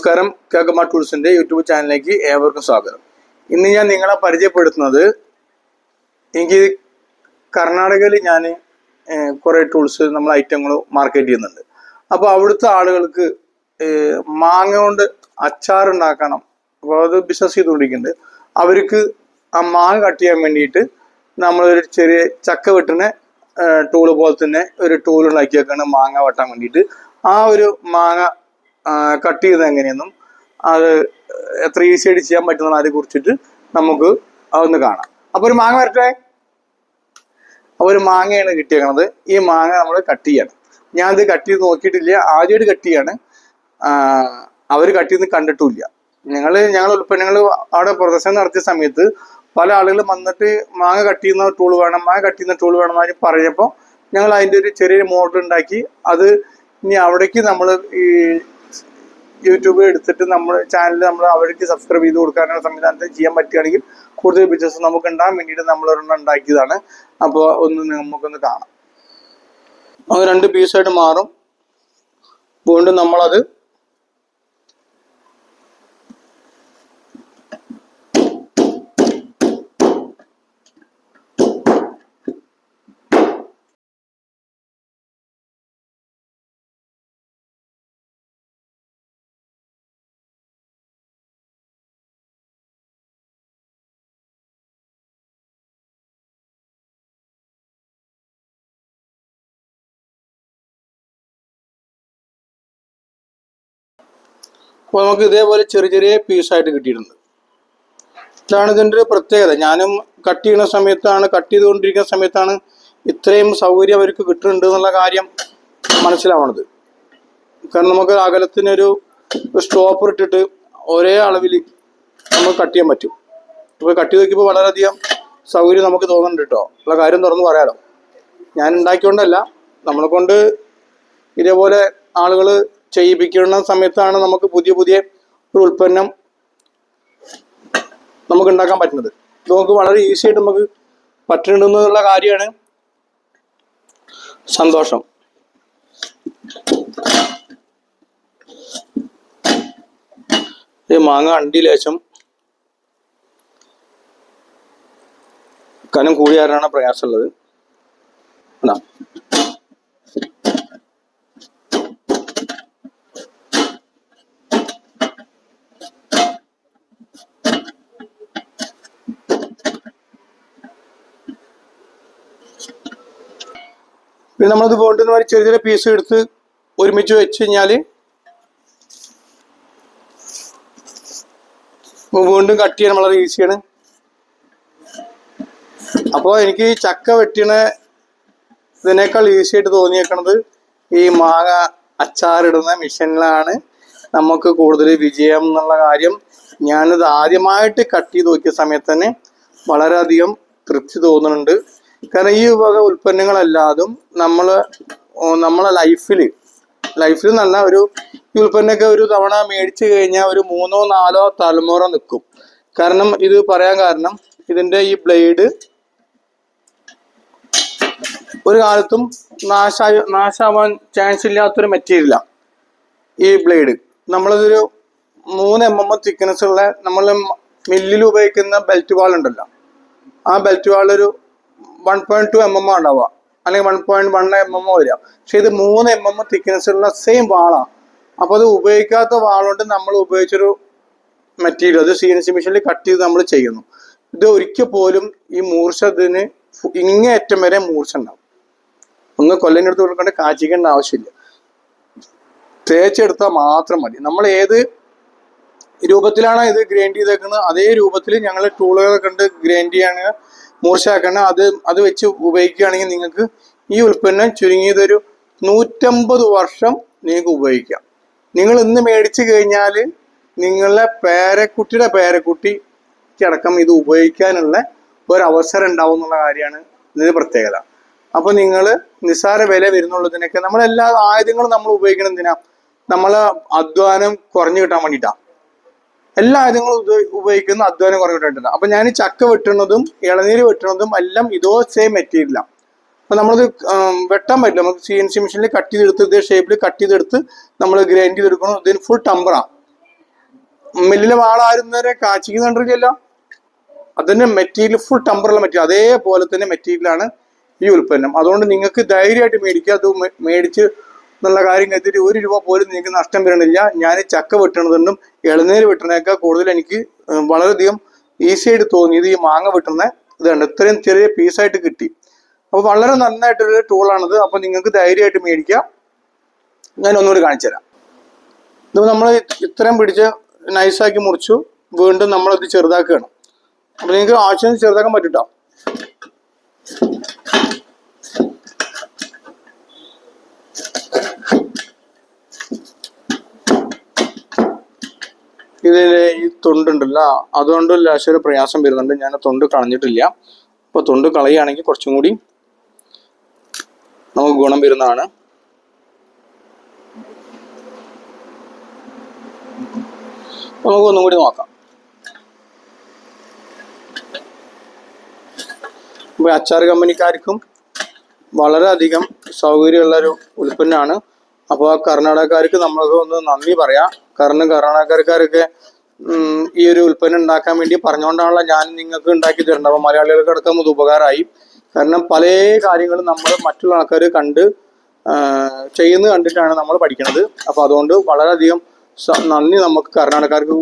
നമസ്കാരം. കേക്കമ്മ ടൂൾസിന്റെ യൂട്യൂബ് ചാനലിലേക്ക് ഏവർക്കും സ്വാഗതം. ഇന്ന് ഞാൻ നിങ്ങളെ പരിചയപ്പെടുത്തുന്നത് എനിക്ക് കർണാടകയിൽ ഞാൻ കുറേ ടൂൾസ് നമ്മൾ ഐറ്റങ്ങൾ മാർക്കറ്റ് ചെയ്യുന്നുണ്ട്. അപ്പോൾ അവിടുത്തെ ആളുകൾക്ക് മാങ്ങ കൊണ്ട് അച്ചാർ ഉണ്ടാക്കണം. അപ്പോൾ അത് ബിസിനസ് ചെയ്തുകൊണ്ടിരിക്കുന്നുണ്ട്. അവർക്ക് ആ മാങ്ങ കട്ട് ചെയ്യാൻ വേണ്ടിയിട്ട് ഒരു ചെറിയ ചക്ക വെട്ടുന്ന ടൂൾ പോലെ തന്നെ ഒരു ടൂൾ ഉണ്ടാക്കി വെക്കാണ് മാങ്ങ വെട്ടാൻ വേണ്ടിയിട്ട്. ആ ഒരു മാങ്ങ കട്ട് ചെയ്യുന്നത് എങ്ങനെയെന്നും അത് എത്ര ഈസി ആയിട്ട് ചെയ്യാൻ പറ്റുന്ന അതിനെ കുറിച്ചിട്ട് നമുക്ക് അതൊന്ന് കാണാം. അപ്പൊ ഒരു മാങ്ങ വരട്ടെ? അപ്പൊ ഒരു മാങ്ങയാണ് കിട്ടിയേക്കുന്നത് ഈ മാങ്ങ നമ്മൾ കട്ട് ചെയ്യണം. ഞാൻ ഇത് കട്ട് ചെയ്ത് നോക്കിയിട്ടില്ല. ആദ്യമായിട്ട് കട്ട് ചെയ്യാണ്. അവർ കട്ട് ചെയ്ത് കണ്ടിട്ടുമില്ല. ഞങ്ങൾ ഞങ്ങൾ ഉൽപ്പന്നങ്ങൾ അവിടെ പ്രദർശനം നടത്തിയ സമയത്ത് പല ആളുകളും വന്നിട്ട് മാങ്ങ കട്ട് ചെയ്യുന്ന ടൂൾ വേണം മാങ്ങ കട്ട് ചെയ്യുന്ന ടൂൾ വേണം എന്ന് പറഞ്ഞപ്പോൾ ഞങ്ങൾ അതിന്റെ ഒരു ചെറിയൊരു മോഡൽ ഉണ്ടാക്കി. അത് ഇനി അവിടേക്ക് നമ്മൾ ഈ യൂട്യൂബ് എടുത്തിട്ട് നമ്മൾ ചാനൽ നമ്മൾ അവർക്ക് സബ്സ്ക്രൈബ് ചെയ്ത് കൊടുക്കാനുള്ള സംവിധാനത്തിൽ ചെയ്യാൻ പറ്റുകയാണെങ്കിൽ കൂടുതൽ ബിസിനസ് നമുക്ക് ഉണ്ടാകാൻ വേണ്ടിയിട്ട് നമ്മൾ ഒരെണ്ണം ഉണ്ടാക്കിയതാണ്. അപ്പോൾ ഒന്ന് നമുക്കൊന്ന് കാണാം. അത് രണ്ട് പീസായിട്ട് മാറും. വീണ്ടും നമ്മളത് അപ്പോൾ നമുക്ക് ഇതേപോലെ ചെറിയ ചെറിയ പീസായിട്ട് കിട്ടിയിട്ടുണ്ട്. ഇതാണ് ഇതിന്റെ ഒരു പ്രത്യേകത. ഞാനും കട്ട് ചെയ്യുന്ന സമയത്താണ് കട്ട് ചെയ്തുകൊണ്ടിരിക്കുന്ന സമയത്താണ് ഇത്രയും സൗകര്യം അവർക്ക് കിട്ടുന്നുണ്ട് എന്നുള്ള കാര്യം മനസ്സിലാവണത്. കാരണം നമുക്ക് അകലത്തിനൊരു സ്റ്റോപ്പർ ഇട്ടിട്ട് ഒരേ അളവിൽ നമുക്ക് കട്ട് ചെയ്യാൻ പറ്റും. ഇപ്പോൾ കട്ട് ചെയ്ത് നോക്കിയപ്പോൾ വളരെയധികം സൗകര്യം നമുക്ക് തോന്നുന്നുണ്ട് കേട്ടോ ഉള്ള കാര്യം തുറന്ന് പറയാലോ. ഞാൻ ഉണ്ടാക്കിയോണ്ടല്ല നമ്മളെ കൊണ്ട് ഇതേപോലെ ആളുകൾ ചെയ്യിപ്പിക്കുന്ന സമയത്താണ് നമുക്ക് പുതിയ പുതിയ ഒരു ഉൽപ്പന്നം നമുക്ക് ഉണ്ടാക്കാൻ പറ്റുന്നത്. ഇത് നമുക്ക് വളരെ ഈസി ആയിട്ട് നമുക്ക് പറ്റുന്നുണ്ടെന്നുള്ള കാര്യമാണ് സന്തോഷം. മാങ്ങ അണ്ടി ലേശം കനം കൂടിയാറാണ് പ്രയാസമുള്ളത്. പിന്നെ നമ്മളത് വേണ്ടുന്ന മാതിരി ചെറിയ ചെറിയ പീസ് എടുത്ത് ഒരുമിച്ച് വെച്ച് കഴിഞ്ഞാൽ വീണ്ടും കട്ട് ചെയ്യാൻ വളരെ ഈസിയാണ് അപ്പോൾ എനിക്ക് ചക്ക വെട്ടിണ ഇതിനേക്കാൾ ഈസി ആയിട്ട് തോന്നിയേക്കണത് ഈ മാങ്ങ അച്ചാറിടുന്ന മിഷനിലാണ് നമുക്ക് കൂടുതൽ വിജയം എന്നുള്ള കാര്യം ഞാനിത് ആദ്യമായിട്ട് കട്ട് ചെയ്ത് നോക്കിയ സമയത്ത് തന്നെ വളരെയധികം തൃപ്തി തോന്നുന്നുണ്ട്. കാരണം ഈ വക ഉൽപ്പന്നങ്ങളല്ലാതും നമ്മൾ നമ്മളെ ലൈഫിൽ ലൈഫിൽ നല്ല ഒരു ഈ ഉൽപ്പന്നമൊക്കെ ഒരു തവണ മേടിച്ചു കഴിഞ്ഞാൽ ഒരു മൂന്നോ നാലോ തലമുറ നിൽക്കും കാരണം ഇത് പറയാൻ കാരണം ഇതിന്റെ ഈ ബ്ലേഡ് ഒരു കാലത്തും നാശായ നാശാവാൻ ചാൻസ് ഇല്ലാത്തൊരു മെറ്റീരിയലാണ് ഈ ബ്ലേഡ്. നമ്മളിതൊരു മൂന്ന് എം എം തിക്നെസ് ഉള്ള നമ്മൾ മില്ലിൽ ഉപയോഗിക്കുന്ന ബെൽറ്റ് വാൾ ഉണ്ടല്ലോ. ആ ബെൽറ്റ് വാൾ ഒരു one point two M M ഉണ്ടാവുക. അല്ലെങ്കിൽ one point one M M വരിക. പക്ഷെ ഇത് മൂന്ന് എം എം തിക്നെസ് ഉള്ള സെയിം വാളാണ് അപ്പോൾ അത് ഉപയോഗിക്കാത്ത വാളുകൊണ്ട് നമ്മൾ ഉപയോഗിച്ചൊരു മെറ്റീരിയൽ അത് സി എൻ സി മെഷീനിൽ കട്ട് ചെയ്ത് നമ്മൾ ചെയ്യുന്നു. ഇത് ഒരിക്കൽ പോലും ഈ മൂർച്ച ഇതിന് അറ്റം വരെ മൂർച്ച ഉണ്ടാവും. ഒന്ന് കൊല്ലനെടുത്ത് കൊടുക്കേണ്ട കാച്ചിക്കേണ്ട ആവശ്യമില്ല. തേച്ചെടുത്താൽ മാത്രം മതി. നമ്മൾ ഏത് രൂപത്തിലാണ് ഇത് ഗ്രൈൻഡ് ചെയ്തേക്കുന്നത്? അതേ രൂപത്തിൽ ഞങ്ങൾ ടൂളുകൾ കണ്ട് ഗ്രൈൻഡ് ചെയ്യാണ് മൂർച്ചയാക്കണം അത് അത് വെച്ച് ഉപയോഗിക്കുകയാണെങ്കിൽ നിങ്ങൾക്ക് ഈ ഉൽപ്പന്നം ചുരുങ്ങിയതൊരു നൂറ്റമ്പത് വർഷം നിങ്ങൾക്ക് ഉപയോഗിക്കാം. നിങ്ങൾ ഇന്ന് മേടിച്ചു കഴിഞ്ഞാൽ നിങ്ങളുടെ പേരക്കുട്ടിയുടെ പേരക്കുട്ടിക്ക് അടക്കം ഇത് ഉപയോഗിക്കാനുള്ള ഒരു അവസരം ഉണ്ടാവും എന്നുള്ള കാര്യമാണ് ഇതിന് പ്രത്യേകത. അപ്പോൾ നിങ്ങൾ നിസ്സാര വില വരുന്നുള്ളതിനൊക്കെ നമ്മളെല്ലാ ആയുധങ്ങളും നമ്മൾ ഉപയോഗിക്കണം എന്തിനാ? നമ്മളെ അധ്വാനം കുറഞ്ഞു കിട്ടാൻ വേണ്ടിയിട്ടാണ് എല്ലാ ആയുധങ്ങളും ഉപ- ഉപയോഗിക്കുന്ന അധ്വാനം കുറഞ്ഞിട്ടുണ്ട്. അപ്പൊ ഞാൻ ചക്ക വെട്ടുന്നതും ഇളനീര് വെട്ടുന്നതും എല്ലാം ഇതോ സെയിം മെറ്റീരിയലാണ് അപ്പൊ നമ്മളത് വെട്ടാൻ പറ്റില്ല. നമുക്ക് സി എൻ സി മെഷീനിൽ കട്ട് ചെയ്തെടുത്ത് ഇതേ ഷേപ്പിൽ കട്ട് ചെയ്തെടുത്ത് നമ്മൾ ഗ്രൈൻഡ് ചെയ്തെടുക്കണം. ഇതിന് ഫുൾ ടമ്പറാണ് മില്ലിലെ വാളാരുന്നവരെ കാച്ചിക്കുന്നുണ്ടല്ലോ? അതിന്റെ മെറ്റീരിയൽ ഫുൾ ടമ്പറുള്ള മെറ്റീരിയൽ അതേപോലെ തന്നെ മെറ്റീരിയലാണ് ഈ ഉൽപ്പന്നം. അതുകൊണ്ട് നിങ്ങൾക്ക് ധൈര്യമായിട്ട് മേടിക്കുക. അത് മേടിച്ച് എന്നുള്ള കാര്യം കരുതിയിട്ട് ഒരു രൂപ പോലും നിങ്ങൾക്ക് നഷ്ടം വരണില്ല. ഞാൻ ചക്ക വെട്ടണതെന്നും ഇളനീര് വെട്ടണേക്കാൾ കൂടുതൽ എനിക്ക് വളരെയധികം ഈസി ആയിട്ട് തോന്നിയത് ഈ മാങ്ങ വെട്ടുന്ന ഇതാണ്. ഇത്രയും ചെറിയ പീസായിട്ട് കിട്ടി. അപ്പോൾ വളരെ നന്നായിട്ടൊരു ടൂളാണിത് അപ്പോൾ നിങ്ങൾക്ക് ധൈര്യമായിട്ട് മേടിക്കാം. ഞാൻ ഒന്നുകൂടി കാണിച്ചു തരാം. ഇത് നമ്മൾ ഇത്രയും പിടിച്ച് നൈസാക്കി മുറിച്ചു. വീണ്ടും നമ്മളത് ചെറുതാക്കുകയാണ്. അപ്പോൾ നിങ്ങൾക്ക് ആവശ്യം ചെറുതാക്കാൻ പറ്റൂട്ടോ? ഇതിൽ ഈ തൊണ്ടുണ്ടല്ലോ അതുകൊണ്ട് ലാശം ഒരു പ്രയാസം വരുന്നുണ്ട്. ഞാൻ തൊണ്ട് കളഞ്ഞിട്ടില്ല. അപ്പോൾ തൊണ്ട് കളയുകയാണെങ്കിൽ കുറച്ചും കൂടി നമുക്ക് ഗുണം വരുന്നതാണ്. നമുക്ക് ഒന്നും കൂടി നോക്കാം. അപ്പോൾ അച്ചാർ കമ്പനിക്കാർക്കും വളരെയധികം സൗകര്യമുള്ള ഒരു ഉൽപ്പന്നമാണ് അപ്പോൾ കർണാടകക്കാർക്ക് നമ്മൾക്ക് ഒന്ന് നന്ദി പറയാം. കാരണം കർണാടകക്കാർക്കൊക്കെ ഈ ഒരു ഉൽപ്പന്നം ഉണ്ടാക്കാൻ വേണ്ടി പറഞ്ഞുകൊണ്ടാണല്ലോ ഞാൻ നിങ്ങൾക്ക് ഉണ്ടാക്കി തരുന്നത്. അപ്പോൾ മലയാളികൾക്ക് അടക്കം ഇത് ഉപകാരമായി. കാരണം പല കാര്യങ്ങളും നമ്മൾ മറ്റുള്ള ആൾക്കാർ കണ്ട് ചെയ്യുന്നത് കണ്ടിട്ടാണ് നമ്മൾ പഠിക്കുന്നത് അപ്പോൾ അതുകൊണ്ട് വളരെയധികം നന്ദി നമുക്ക് കർണാടകക്കാർക്ക്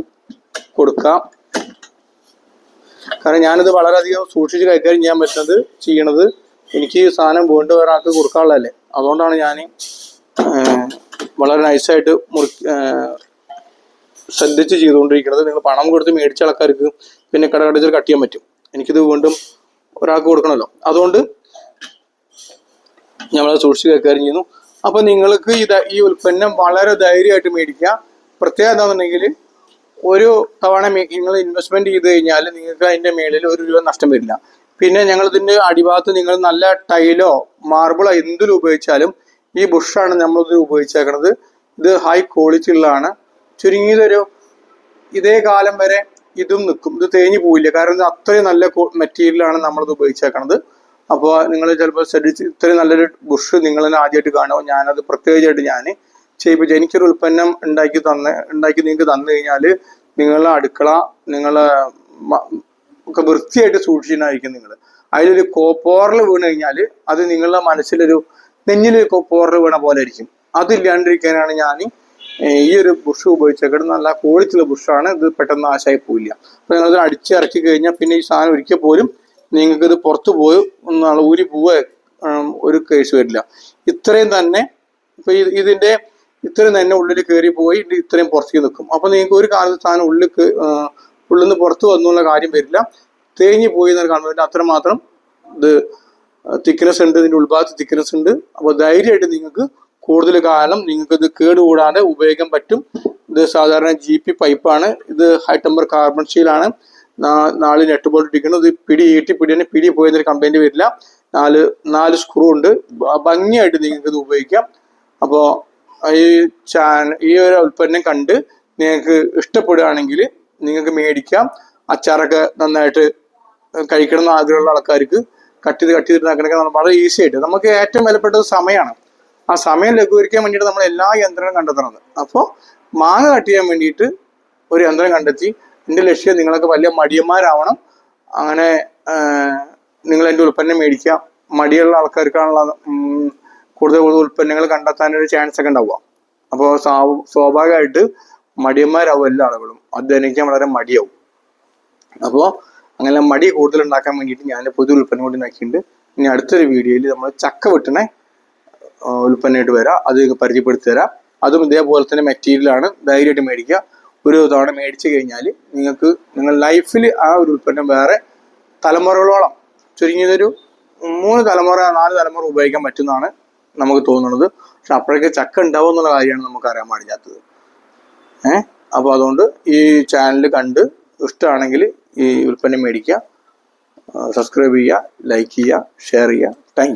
കൊടുക്കാം. കാരണം ഞാനിത് വളരെയധികം സൂക്ഷിച്ച് കൈകാര്യം ചെയ്യാൻ പറ്റുന്നത് ചെയ്യണത് എനിക്ക് സാധനം വീണ്ടും ഒരാൾക്ക് കൊടുക്കാനുള്ളതല്ലേ. അതുകൊണ്ടാണ് ഞാൻ വളരെ നൈസായിട്ട് മുറി ശ്രദ്ധിച്ച് ചെയ്തുകൊണ്ടിരിക്കുന്നത്. നിങ്ങൾ പണം കൊടുത്ത് മേടിച്ച ആൾക്കാർക്ക് പിന്നെ കടകടച്ചിൽ കട്ട് ചെയ്യാൻ പറ്റും. എനിക്കിത് വീണ്ടും ഒരാൾക്ക് കൊടുക്കണമല്ലോ. അതുകൊണ്ട് നമ്മൾ സൂക്ഷിച്ച് കൈകാര്യം ചെയ്യുന്നു. അപ്പൊ നിങ്ങൾക്ക് ഇത് ഈ ഉൽപ്പന്നം വളരെ ധൈര്യമായിട്ട് മേടിക്കുക. പ്രത്യേകത എന്താണെന്നുണ്ടെങ്കിൽ ഒരു തവണ നിങ്ങൾ ഇൻവെസ്റ്റ്മെന്റ് ചെയ്ത് കഴിഞ്ഞാൽ നിങ്ങൾക്ക് അതിന്റെ മേളിൽ ഒരു രൂപ നഷ്ടം വരില്ല. പിന്നെ ഞങ്ങൾ ഇതിന്റെ അടിഭാഗത്ത് നിങ്ങൾ നല്ല ടൈലോ മാർബിളോ എന്തിലും ഉപയോഗിച്ചാലും ഈ ബുഷാണ് നമ്മൾ ഇത് ഉപയോഗിച്ചേക്കണത്. ഇത് ഹൈ ക്വാളിറ്റി ഉള്ളതാണ്. ചുരുങ്ങിയതൊരു ഇതേ കാലം വരെ ഇതും നിൽക്കും ഇത് തേഞ്ഞു പോയില്ല കാരണം ഇത് അത്രയും നല്ല മെറ്റീരിയലാണ് നമ്മളിത് ഉപയോഗിച്ചേക്കുന്നത് അപ്പോൾ നിങ്ങൾ ചിലപ്പോൾ ശ്രദ്ധിച്ച് ഇത്രയും നല്ലൊരു ബുഷ് നിങ്ങൾ തന്നെ ആദ്യമായിട്ട് കാണുമോ ഞാനത് പ്രത്യേകിച്ചായിട്ട് ഞാൻ ചെയ്യിപ്പിച്ച് എനിക്കൊരു ഉൽപ്പന്നം ഉണ്ടാക്കി തന്ന് ഉണ്ടാക്കി നിങ്ങൾക്ക് തന്നു കഴിഞ്ഞാൽ നിങ്ങളെ അടുക്കള നിങ്ങളെ ഒക്കെ വൃത്തിയായിട്ട് സൂക്ഷിക്കുന്നതായിരിക്കും നിങ്ങൾ അതിലൊരു കോപ്പോറൽ വീണ് കഴിഞ്ഞാൽ അത് നിങ്ങളുടെ മനസ്സിലൊരു നെഞ്ഞിലൊരു പോറൽ വീണ പോലെ ആയിരിക്കും അതില്ലാണ്ടിരിക്കാനാണ് ഞാൻ ഈ ഒരു ബുഷ് ഉപയോഗിച്ചേക്കുന്നത് നല്ല ക്വാളിറ്റിയുള്ള ബുഷാണ് ഇത് പെട്ടെന്ന് ആശായി പോയില്ല അപ്പൊ നിങ്ങളത് അടിച്ചിറക്കി കഴിഞ്ഞാൽ പിന്നെ ഈ സാധനം ഒരിക്കൽ പോലും നിങ്ങൾക്ക് ഇത് പുറത്തു പോയി ഒന്നാൾ ഊരി പോവുക ഒരു കേസ് വരില്ല. ഇത്രയും തന്നെ ഇപ്പൊ ഇതിന്റെ ഇത്രയും തന്നെ ഉള്ളിൽ കയറി പോയി ഇത് ഇത്രയും പുറത്തേക്ക് നിൽക്കും. അപ്പൊ നിങ്ങൾക്ക് ഒരു കാലത്ത് സാധനം ഉള്ളിൽ ഉള്ളിൽ നിന്ന് പുറത്തു വന്നുള്ള കാര്യം വരില്ല. തേഞ്ഞു പോയി എന്നൊരു കാണുന്നില്ല അത്രമാത്രം ഇത് തിക്നെസ് ഉണ്ട് ഇതിന്റെ ഉൾഭാഗത്ത് തിക്നെസ് ഉണ്ട്. അപ്പോൾ ധൈര്യമായിട്ട് നിങ്ങൾക്ക് കൂടുതൽ കാലം നിങ്ങൾക്ക് ഇത് കേടുകൂടാതെ ഉപയോഗിക്കാൻ പറ്റും. ഇത് സാധാരണ ജി പി പൈപ്പാണ് ഇത് ഹൈ ടെമ്പർ കാർബൺ സ്റ്റീലാണ് നാല് നെറ്റ് ബോൾട്ട് ഇരിക്കുന്നത് ഇത് പിടി ഈട്ടി പിടി തന്നെ പിടി പോയതിന് കംപ്ലൈന്റ് വരില്ല. നാല് നാല് സ്ക്രൂ ഉണ്ട്. ഭംഗിയായിട്ട് നിങ്ങൾക്ക് ഇത് ഉപയോഗിക്കാം. അപ്പോൾ ഈ ചാൻ ഈ ഒരു ഉൽപ്പന്നം കണ്ട് നിങ്ങൾക്ക് ഇഷ്ടപ്പെടുകയാണെങ്കിൽ നിങ്ങൾക്ക് മേടിക്കാം. അച്ചാറൊക്കെ നന്നായിട്ട് കഴിക്കണം എന്ന് ആഗ്രഹമുള്ള ആൾക്കാർക്ക് കട്ട് ചെയ്ത് കട്ട് ചെയ്തിട്ടാക്കണൊക്കെ വളരെ ഈസി ആയിട്ട്. നമുക്ക് ഏറ്റവും വിലപ്പെട്ടത് സമയമാണ് ആ സമയം ലഘൂകരിക്കാൻ വേണ്ടിയിട്ട് നമ്മൾ എല്ലാ യന്ത്രങ്ങളും കണ്ടെത്തണത്. അപ്പോൾ മാങ്ങ കട്ട് ചെയ്യാൻ വേണ്ടിയിട്ട് ഒരു യന്ത്രം കണ്ടെത്തി. എന്റെ ലക്ഷ്യം നിങ്ങളൊക്കെ വലിയ മടിയന്മാരാവണം. അങ്ങനെ നിങ്ങൾ എന്റെ ഉൽപ്പന്നം മേടിക്കുക. മടിയുള്ള ആൾക്കാർക്കാണുള്ള കൂടുതൽ കൂടുതൽ ഉൽപ്പന്നങ്ങൾ കണ്ടെത്താനൊരു ചാൻസ് ഒക്കെ ഉണ്ടാവുക. അപ്പോൾ സ്വാഭാവികമായിട്ട് മടിയന്മാരാവും എല്ലാ ആളുകളും. അധ്വാനിക്കാൻ വളരെ മടിയാവും. അപ്പോൾ അങ്ങനെ മടി കൂടുതൽ ഉണ്ടാക്കാൻ വേണ്ടിയിട്ട് ഞാൻ പുതിയ ഉൽപ്പന്നം കൂടി ഉണ്ടാക്കിയിട്ടുണ്ട് ഇനി അടുത്തൊരു വീഡിയോയിൽ നമ്മൾ ചക്ക വെട്ടണ ഉൽപ്പന്നമായിട്ട് വരാം. അത് പരിചയപ്പെടുത്തി തരാം. അതും ഇതേപോലെ തന്നെ മെറ്റീരിയലാണ് ധൈര്യമായിട്ട് മേടിക്കുക. ഒരു തവണ മേടിച്ചു കഴിഞ്ഞാൽ നിങ്ങൾക്ക് നിങ്ങൾ ലൈഫിൽ ആ ഒരു ഉൽപ്പന്നം വേറെ തലമുറകളോളം ചുരുങ്ങിയതൊരു മൂന്ന് തലമുറ നാല് തലമുറ ഉപയോഗിക്കാൻ പറ്റുന്നതാണ് നമുക്ക് തോന്നുന്നത്. പക്ഷെ അപ്പോഴേക്ക് ചക്ക ഉണ്ടാവും എന്നുള്ള കാര്യമാണ് നമുക്ക് അറിയാൻ പാടില്ലാത്തത്. ഏഹ് അപ്പോൾ അതുകൊണ്ട് ഈ ചാനൽ കണ്ട് ഇഷ്ടമാണെങ്കിൽ ഈ ഉൽപ്പന്നം മേടിക്കുക. സബ്സ്ക്രൈബ് ചെയ്യുക ലൈക്ക് ചെയ്യുക ഷെയർ ചെയ്യുക. താങ്ക്